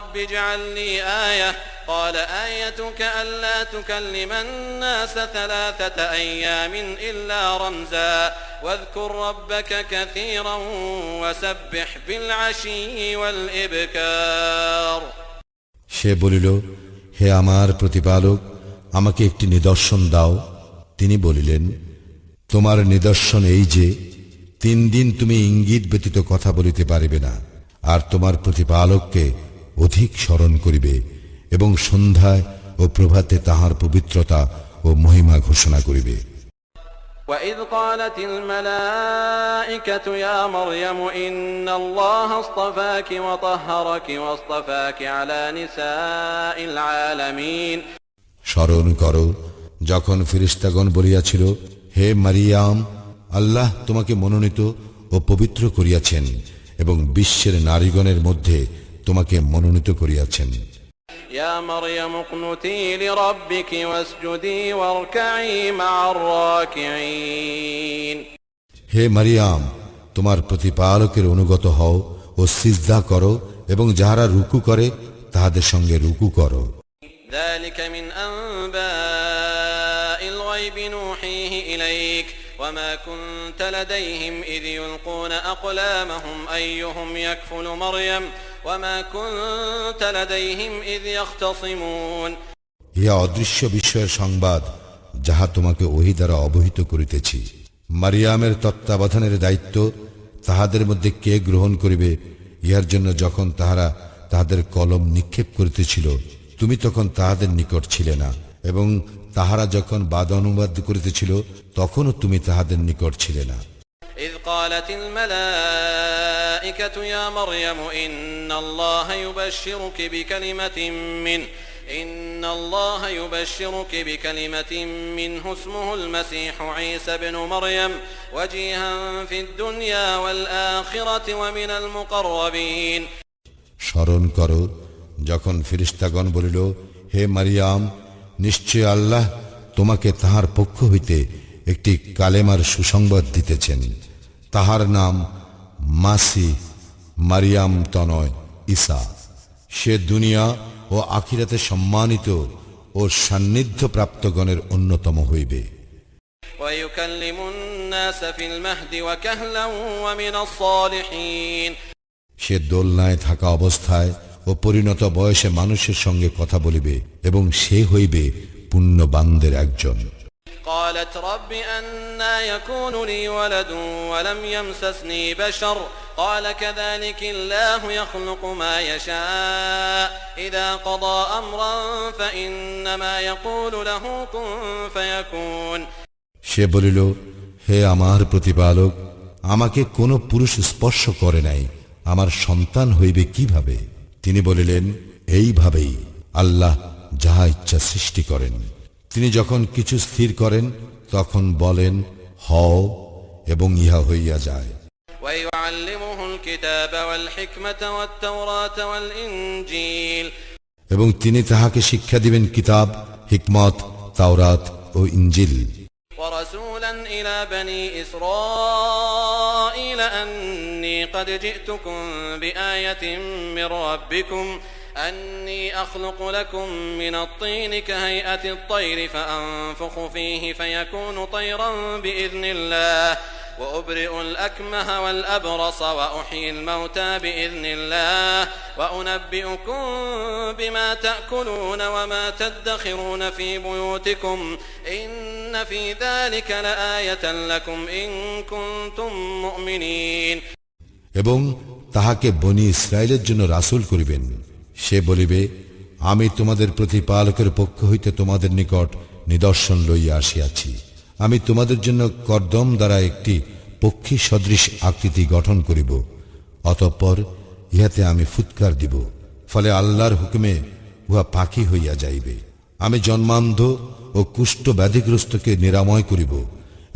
رب اجعل لي آية قال آيتك ألا تكلم الناس ثلاثة أيام إلا رمزا واذكر ربك كثيرا وسبح بالعشي والإبكار সে বলিল হে আমার প্রতিপালক আমাকে একটি নিদর্শন দাও তিনি বলিলেন তোমার নিদর্শন এই যে তিন দিন তুমি ইঙ্গিত ব্যতীত কথা বলিতে পারিবে না আর তোমার প্রতিপালককে অধিক স্মরণ করিবে এবং সন্ধ্যায় ও প্রভাতে তাহার পবিত্রতা ও মহিমা ঘোষণা করিবে وإذ قالت الملائكة يا مريم إن الله اصطفاك وطهرك واصطفاك على نساء العالمين স্মরণ করো যখন ফিরিস্তাগণ বলিয়াছিল হে মারিয়াম আল্লাহ তোমাকে মনোনীত ও পবিত্র করিয়াছেন এবং বিশ্বের নারীগণের মধ্যে তোমাকে মনোনীত করিয়াছেন يا مريم اقنتي لربك واسجدي واركعي مع الراكعين হে মারিয়াম তোমার প্রতিপালকের অনুগত হও ও সিজদা করো এবং যাহারা রুকু করে তাহাদের সঙ্গে রুকু করো ذلك من أنباء الغيب نوحيه إليك وما كنت لديهم إذ يلقون أقلامهم أيهم يكفل مريم وما كنت لديهم إذ يختصمون ইহা অদৃশ্য বিষয়ের সংবাদ যাহা তোমাকে ওহি দ্বারা অবহিত করিতেছি মারিয়ামের তত্ত্বাবধানের দায়িত্ব তাহাদের মধ্যে কে গ্রহণ করিবে ইহার জন্য যখন তাহারা তাহাদের কলম নিক্ষেপ করিতেছিল তুমি তখন তাহাদের নিকট ছিলে না এবং তাহারা যখন বাদ অনুবাদ করিতেছিল তখনও তুমি তাহাদের নিকট ছিলে না إذ قالت الملائكة يا مريم إن الله يبشرك بكلمة منه إن الله يبشرك بكلمة منه اسمه المسيح عيسى بن مريم وجيها في الدنيا والآخرة ومن المقربين স্মরণ করো যখন ফিরিস্তাগণ বলিল হে মারিয়াম নিশ্চয় আল্লাহ তোমাকে তাহার পক্ষ হইতে একটি কালেমার সুসংবাদ দিতেছেন তাহার নাম মাসি মারিয়াম তনয় ইসা সে দুনিয়া ও আখিরাতে সম্মানিত ও সান্নিধ্য প্রাপ্তগণের অন্যতম হইবে। সে দোলনায় থাকা অবস্থায় ও পরিণত বয়সে মানুষের সঙ্গে কথা বলিবে এবং সে হইবে পুণ্যবানদের একজন। قالت رب أنا يكون لي ولد ولم يمسسني بشر قال كذلك الله يخلق ما يشاء إذا قضى أمرا فإنما يقول له كن فيكون সে বলিল হে আমার প্রতিপালক আমাকে কোনো পুরুষ স্পর্শ করে নাই আমার সন্তান হইবে কিভাবে তিনি বলিলেন এইভাবেই আল্লাহ যাহা ইচ্ছা সৃষ্টি করেন তিনি যখন কিছু স্থির করেন তখন বলেন হও এবং ইহা হইয়া যায় ويعلمه الكتاب والحكمة والتوراة والإنجيل এবং তিনি তাহাকে শিক্ষা দিবেন কিতাব হিকমত তাওরাত ও ইঞ্জিল ورسولا إلى بني إسرائيل أني قد جئتكم بآية من ربكم أني أخلق لكم من الطين كهيئة الطير فأنفخ فيه فيكون طيرا بإذن الله وأبرئ الأكمه والأبرص وأحيي الموتى بإذن الله وأنبئكم بما تأكلون وما تدخرون في بيوتكم إن في ذلك لآية لكم إن كنتم مؤمنين এবং তাহাকে বনি ইসরায়েলের জন্য রাসূল করিবেন সে বলিবে, আমি তোমাদের প্রতিপালকের পক্ষ হইতে তোমাদের নিকট নিদর্শন লইয়া আসিয়াছি। আমি তোমাদের জন্য কর্দম দ্বারা একটি পক্ষী সদৃশ আকৃতি গঠন করিব, অতঃপর ইহাতে আমি ফুৎকার দিব, ফলে আল্লাহর হুকুমে উহা পাখি হইয়া যাইবে। আমি জন্মান্ধ ও কুষ্ঠ ব্যাধিগ্রস্তকে নিরাময় করিব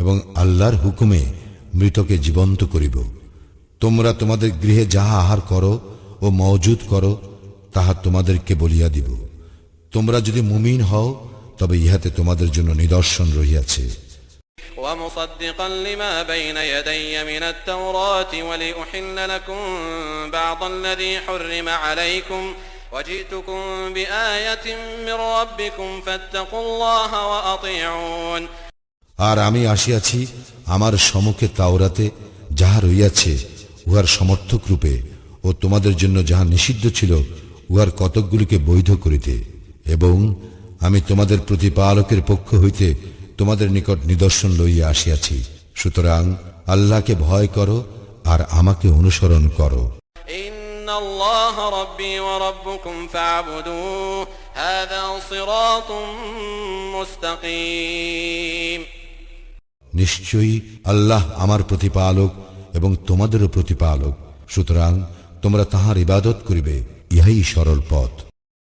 এবং আল্লাহর হুকুমে মৃতকে জীবন্ত করিব। তোমরা তোমাদের গৃহে যাহা আহার করো ও মজুদ করো তাহা তোমাদেরকে বলিয়া দিব তোমরা যদি মুমিন হও তবে ইহাতে তোমাদের জন্য নিদর্শন রহিয়াছে ومصدقا لما بين يدي من التوراة ولأحل لكم بعض الذي حرم عليكم وجئتكم بآية من ربكم فاتقوا الله وأطيعون আর আমি আসিয়াছি আমার সম্মুখে তাওরাতে যাহা রইয়াছে উহার সমর্থক রূপে ও তোমাদের জন্য যাহা নিষিদ্ধ ছিল উহার কতকগুলিকে বৈধ করিতে এবং আমি তোমাদের প্রতিপালকের পক্ষ হইতে তোমাদের নিকট নিদর্শন লইয়া আসিয়াছি। সুতরাং আল্লাহকে ভয় করো আর আমাকে অনুসরণ করো। নিশ্চয়ই আল্লাহ আমার প্রতিপালক এবং তোমাদেরও প্রতিপালক। সুতরাং তোমরা তাহার ইবাদত করিবে। ইহাই সরল পথ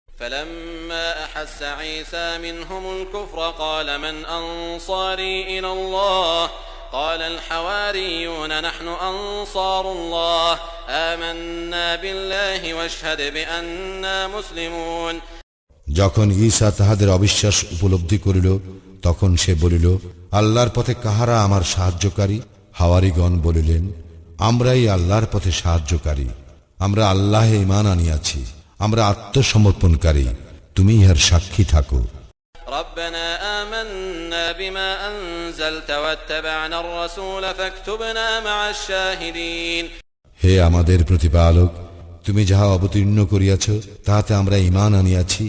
فلما أحس عيسى منهم الكفر قال من أنصاري إلى الله قال الحواريون نحن أنصار الله آمنا بالله واشهد بأننا مسلمون যখন ঈসা তাহাদের অবিশ্বাস উপলব্ধি করিল তখন সে বলিল আল্লাহর পথে কাহারা আমার সাহায্যকারী হাওয়ারিগণ বলিলেন আমরাই আল্লাহর পথে সাহায্যকারী আমরা আল্লাহে ইমান আনিয়াছি আমরা আত্মসমর্পণকারী তুমি ইহার সাক্ষী থাকো ربنا آمنا بما أنزلت واتبعنا الرسول فاكتبنا مع الشاهدين হে আমাদের প্রতিপালক তুমি যাহা অবতীর্ণ করিয়াছ তাহাতে আমরা ইমান আনিয়াছি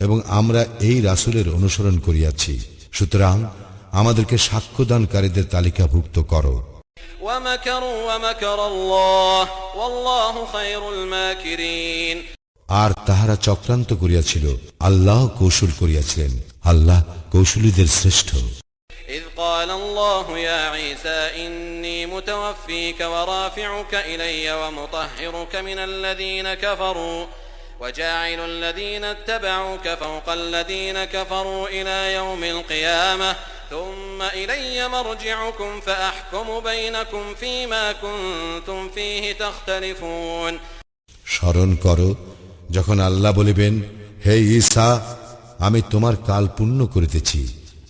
এবং আমরা এই রাসূলের অনুসরণ করিয়াছি সুতরাং আমাদেরকে সাক্ষ্যদানকারীদের তালিকাভুক্ত করো ومكروا ومكر الله والله خير الماكرين আর তাহারা চক্রান্ত করিয়াছিল আল্লাহ কৌশল করিয়াছিলেন আল্লাহ কৌশলীদের শ্রেষ্ঠ إذ قال الله يا عيسى إني متوفيك ورافعك إلي ومطهرك من الذين كفروا وجاعل الذين اتبعوك فوق الذين كفروا إلى يوم القيامة ثم إلي مرجعكم فأحكم بينكم فيما كنتم فيه تختلفون স্মরণ করো যখন আল্লাহ বলিবেন হে ঈসা আমি তোমার কাল পূর্ণ করিতেছি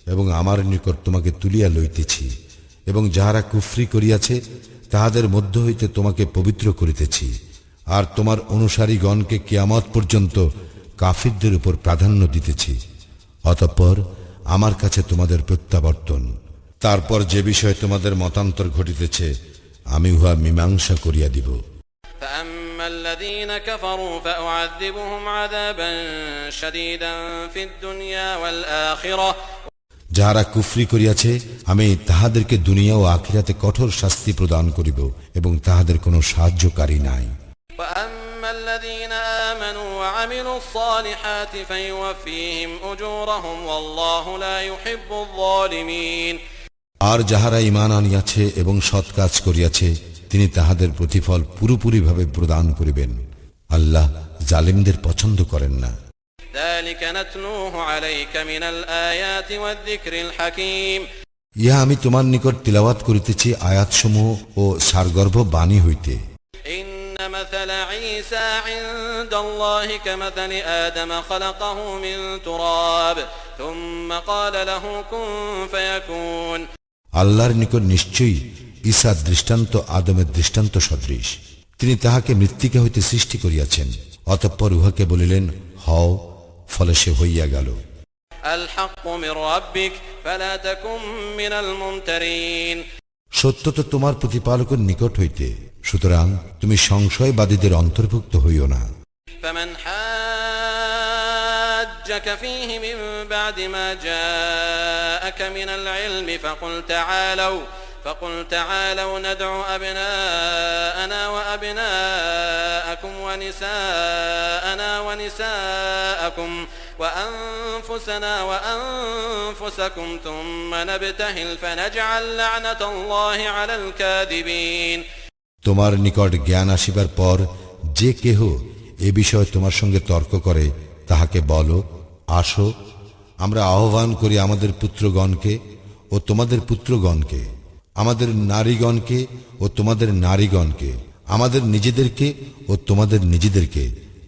এবং আমার নিকট তোমাকে তুলিয়া লইতেছি এবং যাহারা কুফরি করিয়াছে তাহাদের মধ্য হইতে তোমাকে পবিত্র করিতেছি আর তোমার অনুসারীগণকে কিয়ামত পর্যন্ত কাফিরদের উপর প্রাধান্য দিতেছি অতঃপর আমার কাছে তোমাদের প্রত্যাবর্তন তারপর যে বিষয়ে তোমাদের মতান্তর ঘটিতেছে আমি উহা মীমাংসা করিয়া দিব فأما الذين كفروا فأعذبهم عذابا شديدا في الدنيا والآخرة যাহারা কুফরি করিয়াছে আমি তাহাদেরকে দুনিয়া ও আখিরাতে কঠোর শাস্তি প্রদান করিব এবং তাহাদের কোনো সাহায্যকারী নাই وأما الذين آمنوا وعملوا الصالحات فيوفيهم أجورهم والله لا يحب الظالمين আর যাহারা ইমান আনিয়াছে এবং সৎ কাজ করিয়াছে তিনি তাহাদের প্রতিফল পুরোপুরিভাবে প্রদান করিবেন আল্লাহ জালিমদের পছন্দ করেন না ذلك نتلوه عليك من الآيات والذكر الحكيم ইহা আমি তোমার নিকট তিলাওয়াত করিতেছি আয়াতসমূহ ও সারগর্ভ বাণী হইতে إن مثل عيسى عند الله كمثل آدم خلقه من تراب ثم قال له كن فيكون আল্লাহর নিকট নিশ্চয়ই ঈসা দৃষ্টান্ত আদমের দৃষ্টান্ত সদৃশ তিনি তাহাকে মৃত্তিকা হইতে সৃষ্টি করিয়াছেন অতঃপর উহাকে বলিলেন হও ফলে সে হইয়া গেল الحق من ربك فلا تكن من الممترين সত্য তো তোমার প্রতিপালকের নিকট হইতে সুতরাং তুমি সংশয়বাদীদের অন্তর্ভুক্ত হইও না فمن حاجك فيه من بعد ما جاءك من العلم فقل تعالوا فقل تعالوا ندع أبناءنا وأبناءكم ونساءنا ونساءكم وأنفسنا وأنفسكم ثم نبتهل فنجعل لعنة الله على الكاذبين তোমার নিকট জ্ঞান আসিবার পর যে কেহ এ বিষয়ে তোমার সঙ্গে তর্ক করে, তাহাকে বলো, আসো, আমরা আহ্বান করি আমাদের পুত্রগণকে ও তোমাদের পুত্রগণকে, আমাদের নারীগণকে ও তোমাদের নারীগণকে, আমাদের নিজেদেরকে ও তোমাদের নিজেদেরকে।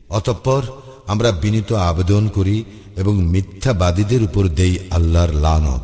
অতঃপর আমরা বিনীত আবেদন করি এবং মিথ্যাবাদীদের উপর দেই আল্লাহর লানত।